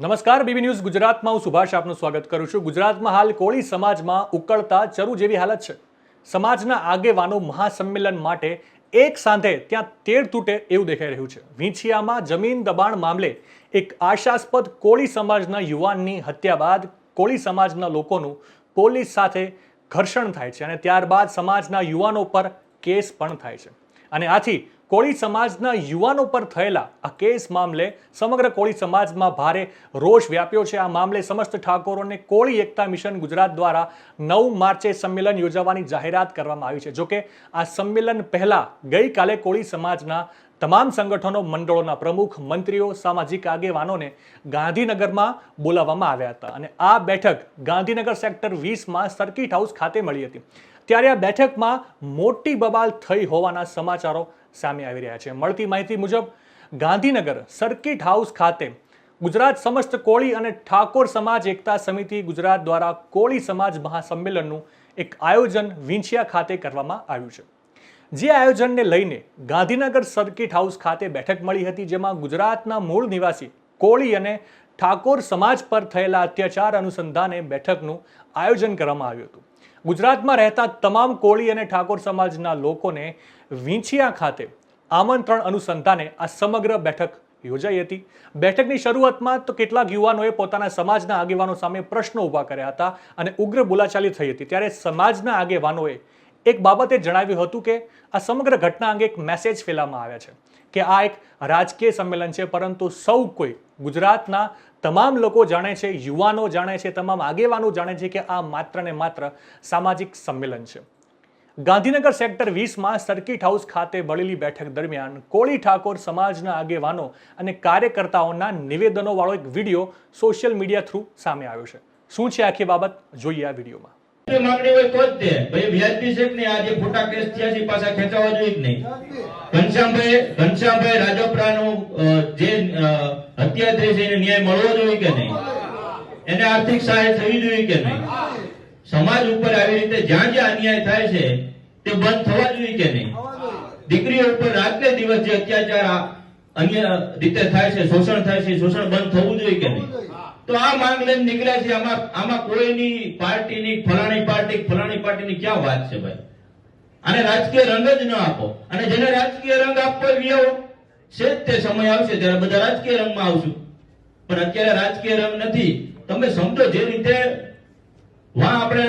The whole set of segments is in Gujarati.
નમસ્કાર, બીબી ન્યૂઝ ગુજરાતમાં હું સુભાષ આપનું સ્વાગત કરું છું. ગુજરાતમાં હાલ કોળી સમાજમાં ઉકળતા ચરુ જેવી હાલત છે. સમાજના આગેવાનો મહાસંમેલન માટે એક સાંધે ત્યાં તેર તૂટે એવું દેખાઈ રહ્યું છે. વીંછિયામાં જમીન દબાણ મામલે એક આશાસ્પદ કોળી સમાજના યુવાનની હત્યા બાદ કોળી સમાજના લોકોનું પોલીસ સાથે ઘર્ષણ થાય છે અને ત્યારબાદ સમાજના યુવાનો પર કેસ પણ થાય છે. અને આથી કોળી સમાજના યુવાનો પર થયેલા આ કેસ મામલે સમગ્ર કોળી સમાજમાં ભારે રોષ વ્યાપ્યો છે. આ મામલે સમસ્ત ઠાકોરોને કોળી એકતા મિશન ગુજરાત દ્વારા નવ માર્ચે સંમેલન યોજવાની જાહેરાત કરવામાં આવી છે. જોકે આ સંમેલન પહેલા ગઈકાલે કોળી સમાજના તમામ સંગઠનો, મંડળોના પ્રમુખ, મંત્રીઓ, સામાજિક આગેવાનોને ગાંધીનગરમાં બોલાવવામાં આવ્યા હતા અને આ બેઠક ગાંધીનગર સેક્ટર વીસમાં સર્કિટ હાઉસ ખાતે મળી હતી. ત્યારે આ બેઠકમાં મોટી બબાલ થઈ હોવાના સમાચારો સામે આવી રહ્યા છે. મળતી માહિતી મુજબ, ગાંધીનગર સર્કિટ હાઉસ ખાતે ગુજરાત સમસ્ત કોળી અને ઠાકોર સમાજ એકતા સમિતિ ગુજરાત દ્વારા કોળી સમાજ મહાસંમેલનનું એક આયોજન વિંછિયા ખાતે કરવામાં આવ્યું છે. જે આયોજનને લઈને ગાંધીનગર સર્કિટ હાઉસ ખાતે બેઠક મળી હતી, જેમાં ગુજરાતના મૂળ નિવાસી કોળી અને ઠાકોર સમાજ પર થયેલા અત્યાચાર અનુસંધાને બેઠકનું આયોજન કરવામાં આવ્યું હતું. ગુજરાતમાં રહેતા તમામ કોળી અને ઠાકોર સમાજના લોકોને વિંછિયા ખાતે આમંત્રણ અનુસંધાને આ સમગ્ર બેઠક યોજાઈ હતી. બેઠકની શરૂઆતમાં તો કેટલાક યુવાનોએ પોતાના સમાજના આગેવાનો સામે પ્રશ્નો ઊભા કર્યા હતા અને ઉગ્ર બોલાચાલી થઈ હતી. ત્યારે સમાજના આગેવાનોએ એક બાબતે જણાવ્યું હતું કે આ સમગ્ર ઘટના અંગે એક મેસેજ ફેલાવવામાં આવ્યા છે કે આ એક રાજકીય સંમેલન છે, પરંતુ સૌ કોઈ ગુજરાતના તમામ લોકો જાણે છે, યુવાનો જાણે છે, તમામ આગેવાનો જાણે છે કે આ માત્ર ને માત્ર સામાજિક સંમેલન છે. ગાંધીનગર સેક્ટર વીસમાં સર્કિટ હાઉસ ખાતે મળેલી બેઠક દરમિયાન કોળી ઠાકોર સમાજના આગેવાનો અને કાર્યકર્તાઓના નિવેદનોવાળો એક વીડિયો સોશિયલ મીડિયા થ્રુ સામે આવ્યો છે. શું છે આખી બાબત? જોઈએ આ વિડીયોમાં. એને આર્થિક સહાય થવી જોઈએ કે નહીં? સમાજ ઉપર આવી રીતે જ્યાં જ્યાં અન્યાય થાય છે તે બંધ થવા જોઈએ કે નહીં? દીકરીઓ ઉપર રાત્રે દિવસ જે અત્યાચાર અન્ય રીતે થાય છે, શોષણ થાય છે, શોષણ બંધ થવું જોઈએ કે નહીં? તો આ માંગ લઈને નીકળ્યા છે. આમાં આમાં કોઈની પાર્ટીની, ફલાણી પાર્ટી, ફલાણી પાર્ટીની ક્યાં વાત છે ભાઈ? અને રાજકીય રંગ જ ન આપો. અને જેને રાજકીય રંગ આપવો વ્યવ. છે તે સમય આવશે ત્યારે બધા રાજકીય રંગમાં આવશું. પણ અત્યારે રાજકીય રંગ નથી. તમે સમજો જે રીતે, વા આપણે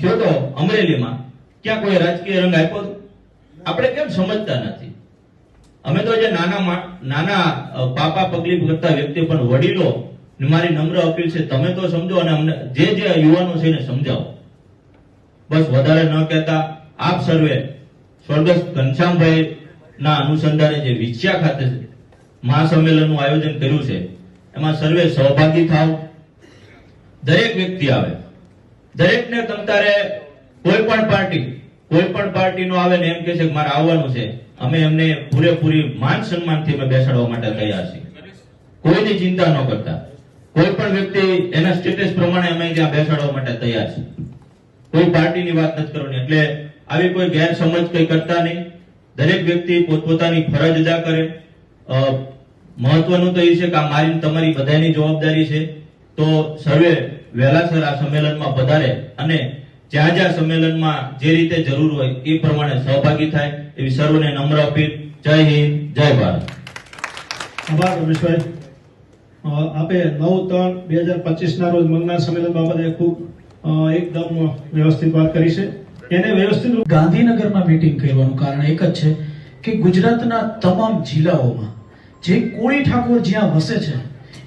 થયો તો અમરેલીમાં. ક્યાં કોઈ રાજકીય રંગ આપ્યો આપણે કેમ સમજતા નથી? અમે તો જે નાના નાના પાપા પગલી કરતા વ્યક્તિ પણ વડીલો મારી નમ્ર અપીલ છે, તમે તો સમજો અને અમને, જે જે યુવાનો છે એને સમજાવો. બસ વધારે ન કહેતા, આપ સર્વે સ્વર્ગસ્થ ઘનશ્યામભાઈ ના અનુસંધાને જે વિછ્યા ખાતે મહાસંમેલનનું આયોજન કર્યું છે, એમાં સર્વે સહભાગી થાવ. દરેક વ્યક્તિ આવે. દરેકને તમતારે કોઈ પણ પાર્ટી કોઈ પણ પાર્ટીનો આવે ને એમ કે છે કે મારે આવવાનું છે, અમે એમને પૂરેપૂરી માન સન્માનથી અમે બેસાડવા માટે તૈયાર છીએ. કોઈની ચિંતા ન કરતા. કોઈ પણ વ્યક્તિ એના સ્ટેટસ પ્રમાણે અમે ત્યાં બેસાડવા માટે તૈયાર છીએ. કોઈ પાર્ટીની વાત નથી કરવાની. એટલે આવી કોઈ ગેરસમજ કઈ કરતા નહીં. દરેક વ્યક્તિ પોતપોતાની ફરજ અદા કરે. મહત્વનું તો એ છે કે આ મારી તમારી બધાની જવાબદારી છે. તો સર્વે વહેલાસર આ સંમેલનમાં પધારે અને જ્યાં જ્યાં સંમેલનમાં જે રીતે જરૂર હોય એ પ્રમાણે સહભાગી થાય એવી સર્વને નમ્ર અપીલ. જય હિન્દ જય ભારત. આભાર રમેશભાઈ. આપે નવ ત્રણ બે હજાર પચીસ ના રોજ મંગના સંમેલન બાબતે ખૂબ એકદમ વ્યવસ્થિત વાત કરી છે. એને વ્યવસ્થિત ગાંધીનગરમાં મીટિંગ કરવાનું કારણ એક જ છે કે ગુજરાતના તમામ જિલ્લાઓમાં જે કોળી ઠાકોર જ્યાં વસે છે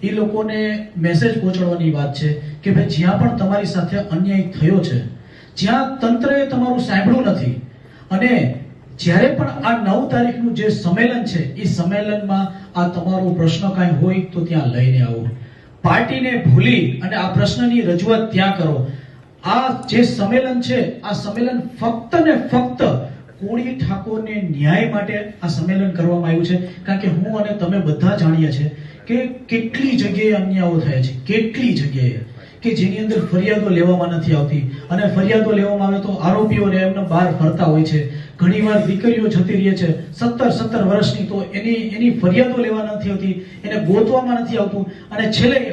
એ લોકોને મેસેજ પહોંચાડવાની વાત છે કે ભાઈ જ્યાં પણ તમારી સાથે અન્યાય થયો છે જ્યાં તંત્રએ તમારું સાંભળ્યું નથી. અને જ્યારે પણ આ નવ તારીખનું જે સંમેલન છે, એ સંમેલનમાં આ તમારો પ્રશ્ન કાંઈ હોય તો ત્યાં લઈને આવો. પાર્ટીને ભૂલી અને આ પ્રશ્નની રજૂઆત ત્યાં કરો. આ જે સંમેલન છે, આ સંમેલન ફક્ત ને ફક્ત કોળી ઠાકોરને ન્યાય માટે આ સંમેલન કરવામાં આવ્યું છે. કારણ કે હું અને તમે બધા જાણીએ છીએ કે કેટલી જગ્યાએ અન્યાયો થયા છે, કેટલી જગ્યાએ. કે જેની અંદર ફરિયાદો લેવામાં નથી આવતી. અને ફરિયાદો લેવામાં આવે તો આરોપીઓને એમને બહાર ફરતા હોય છે. ઘણીવાર દીકરીઓ જતી રહે છે. સત્તર સત્તર વર્ષની તો એની એની ફરિયાદો લેવા નથી આવતી. એને ગોતવામાં નથી આવતું. અને છેલ્લે,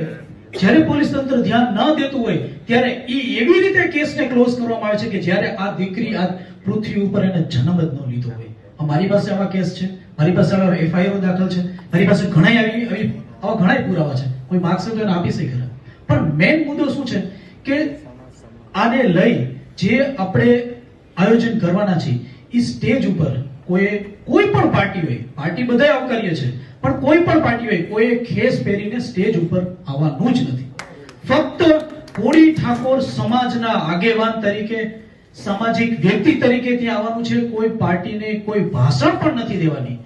જ્યારે પોલીસ તંત્ર ધ્યાન ન દેતું હોય, ત્યારે એ એવી રીતે કેસને ક્લોઝ કરવામાં આવે છે કે જ્યારે આ દીકરી, આ પૃથ્વી ઉપર એને જન્મ જ ન લીધો હોય. મારી પાસે આવા કેસ છે. મારી પાસે આવા એફઆઈઆર દાખલ છે. મારી પાસે ઘણા આવી આવી, આવા ઘણા પુરાવા છે. કોઈ એને આપી શકે ખરા. પણ મેઇન મુદ્દો શું છે કે આને લઈ જે આપણે આયોજન કરવાના છે, એ સ્ટેજ ઉપર કોઈ કોઈ પણ પાર્ટી હોય, પાર્ટી બધાય આવકારીએ છે, પણ કોઈ પણ પાર્ટી હોય કોઈ ખેસ પહેરીને સ્ટેજ ઉપર આવવાનું જ નથી. ફક્ત કોળી ઠાકોર સમાજના આગેવાન તરીકે, સામાજિક વ્યક્તિ તરીકે ત્યાં આવવાનું છે, કોઈ પાર્ટીને કોઈ ભાષણ પણ નથી દેવાની.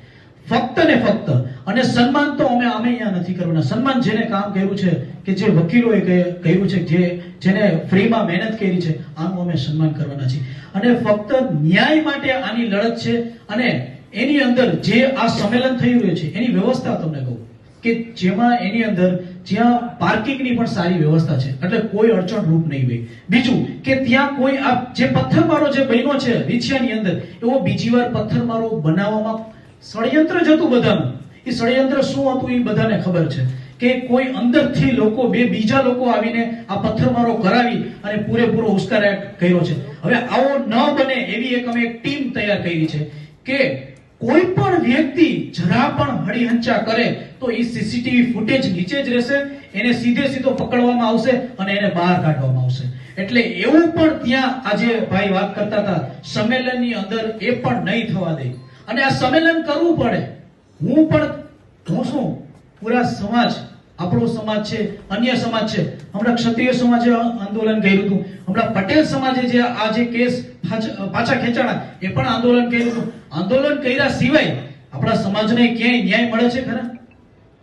ફક્ત ને ફક્ત. અને સન્માન તો અમે અમે અહીંયા નથી કરવાના. સન્માન જેને કામ કર્યું છે, કે જે વકીલોએ કહ્યું છે, જે જેને ફ્રીમાં મહેનત કરી છે, આનું અમે સન્માન કરવાના છીએ. અને ફક્ત ન્યાય માટે આની લડત છે અને એની અંદર જે આ સંમેલન થઈ રહ્યું છે, એની વ્યવસ્થા તમને કહું કે જેમાં એની અંદર જ્યાં પાર્કિંગની પણ સારી વ્યવસ્થા છે. એટલે કોઈ અડચણ રૂપ નહીં હોય. બીજું કે ત્યાં કોઈ આ જે પથ્થરમારો જે બન્યો છે, વિછિયાની અંદર, એવો બીજી વાર પથ્થરમારો બનાવવામાં ષડયંત્ર જ બધાનું. એ ષડયંત્ર શું હતું એ બધાને ખબર છે. કે કોઈ અંદરથી લોકો, બે બીજા લોકો આવીને આ પથ્થરમારો કરાવી અને પૂરેપૂરો ઉશ્કારા કર્યો છે. હવે આવો ન બને એવી એક અમે એક ટીમ તૈયાર કરી છે કે કોઈ પણ વ્યક્તિ જરા પણ હળીહંચા કરે તો એ સીસીટીવી ફૂટેજ નીચે જ રહેશે, એને સીધે સીધો પકડવામાં આવશે અને એને બહાર કાઢવામાં આવશે. એટલે એવું પણ ત્યાં આજે ભાઈ વાત કરતા હતા, સંમેલનની અંદર એ પણ નહીં થવા દે. અને આ સંમેલન કરવું પડે. હું પણ હું શું પૂરા સમાજ, આપણો સમાજ છે, અન્ય સમાજ છે. હમણાં ક્ષત્રિય સમાજે આંદોલન કર્યું હતું. હમણાં પટેલ સમાજે જે આ જે કેસ પાછ- ખેંચાણા, એ પણ આંદોલન કર્યું હતું. આંદોલન કર્યા સિવાય આપણા સમાજને ક્યાંય ન્યાય મળે છે ખરા?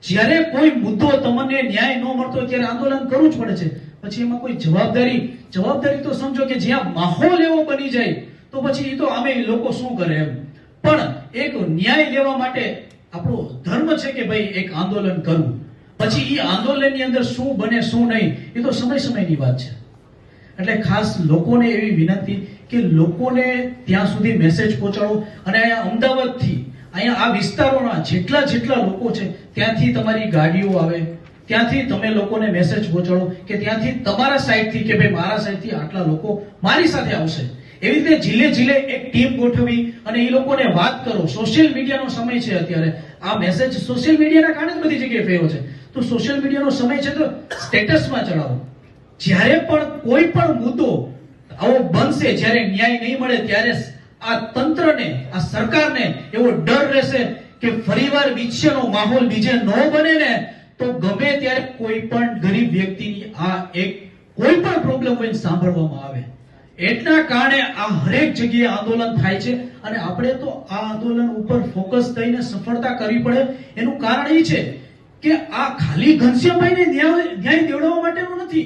જ્યારે કોઈ મુદ્દો તમને ન્યાય ન મળતો ત્યારે આંદોલન કરવું જ પડે છે. પછી એમાં કોઈ જવાબદારી જવાબદારી તો સમજો કે જ્યાં માહોલ એવો બની જાય, તો પછી એ તો અમે લોકો શું કરે એમ? પણ એક ન્યાય લેવા માટે આપણો ધર્મ છે કે ભાઈ એક આંદોલન કરવું? પછી એ આંદોલનની અંદર શું બને, શું નહીં, એ તો સમય સમયની વાત છે. એટલે ખાસ લોકોને એવી વિનંતી કે લોકોને ત્યાં સુધી મેસેજ પહોંચાડો. અને અહીંયા અમદાવાદથી, અહીંયા આ વિસ્તારોના જેટલા જેટલા લોકો છે, ત્યાંથી તમારી ગાડીઓ આવે, ત્યાંથી તમે લોકોને મેસેજ પહોંચાડો કે ત્યાંથી તમારા સાઈડથી કે ભાઈ મારા સાઈડથી આટલા લોકો મારી સાથે આવશે. એવી રીતે જિલ્લે જિલ્લે એક ટીમ ગોઠવી અને એ લોકોને વાત કરો. સોશિયલ મીડિયાનો સમય છે અત્યારે. આ મેસેજ સોશિયલ મીડિયાના કારણે જ બધી જગ્યાએ ફેરો છે. તો સોશિયલ મીડિયાનો સમય છે તો સ્ટેટસમાં ચડાવો જ્યારે પણ કોઈ પણ મુદ્દો આવો બનશે, જ્યારે ન્યાય નહીં મળે, ત્યારે આ તંત્રને, આ સરકારને એવો ડર રહેશે કે ફરીવાર વિચ્છેનો માહોલ બીજે ન બને ને, તો ગમે ત્યારે કોઈ પણ ગરીબ વ્યક્તિની આ એક કોઈ પણ પ્રોબ્લેમ હોય સાંભળવામાં આવે. એટલા કારણે આ હરેક જગ્યાએ આંદોલન થાય છે અને આપણે તો આ આંદોલન ઉપર ફોકસ થઈને સફળતા કરવી પડે. એનું કારણ એ છે કે આ ખાલી ઘનશ્યામભાઈને ન્યાય દેવડાવવા માટેનું નથી.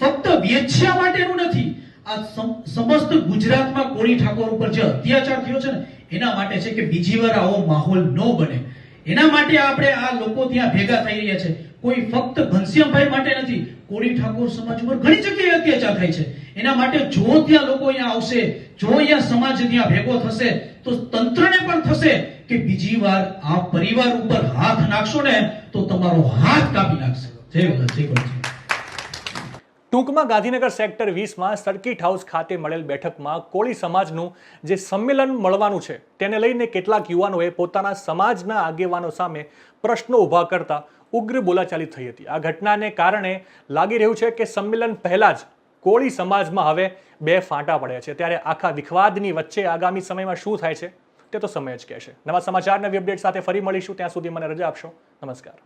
ફક્ત વેચ્યા માટેનું નથી. આ સમસ્ત ગુજરાતમાં કોળી ઠાકોર ઉપર જે અત્યાચાર થયો છે ને, એના માટે છે કે બીજી વાર આવો માહોલ ન બને. એના માટે આપણે આ લોકો ત્યાં ભેગા થઈ રહ્યા છે. કોઈ ફક્ત ઘનશ્યામભાઈ માટે નથી, કોળી ઠાકોર સમાજ ઉપર ઘણી જગ્યાએ અત્યાચાર થાય છે. એના માટે જો ત્યાં લોકો અહીંયા આવશે, જો અહીંયા સમાજ ત્યાં ભેગો થશે, તો તંત્રને પણ થશે કે બીજી વાર આ પરિવાર ઉપર હાથ નાખશો ને, તો તમારો હાથ કાપી નાખશે. જય જય ટૂંકમાં ગાંધીનગર સેક્ટર વીસમાં સર્કિટ હાઉસ ખાતે મળેલ બેઠકમાં કોળી સમાજનું જે સંમેલન મળવાનું છે, તેને લઈને કેટલાક યુવાનોએ પોતાના સમાજના આગેવાનો સામે પ્રશ્નો ઊભા કરતા ઉગ્ર બોલાચાલી થઈ હતી. આ ઘટનાને કારણે લાગી રહ્યું છે કે સંમેલન પહેલાં જ કોળી સમાજમાં હવે બે ફાંટા પડ્યા છે. ત્યારે આખા વિખવાદની વચ્ચે આગામી સમયમાં શું થાય છે, તે તો સમય જ કહેશે. નવા સમાચાર, નવી અપડેટ સાથે ફરી મળીશું. ત્યાં સુધી મને રજા આપશો. નમસ્કાર.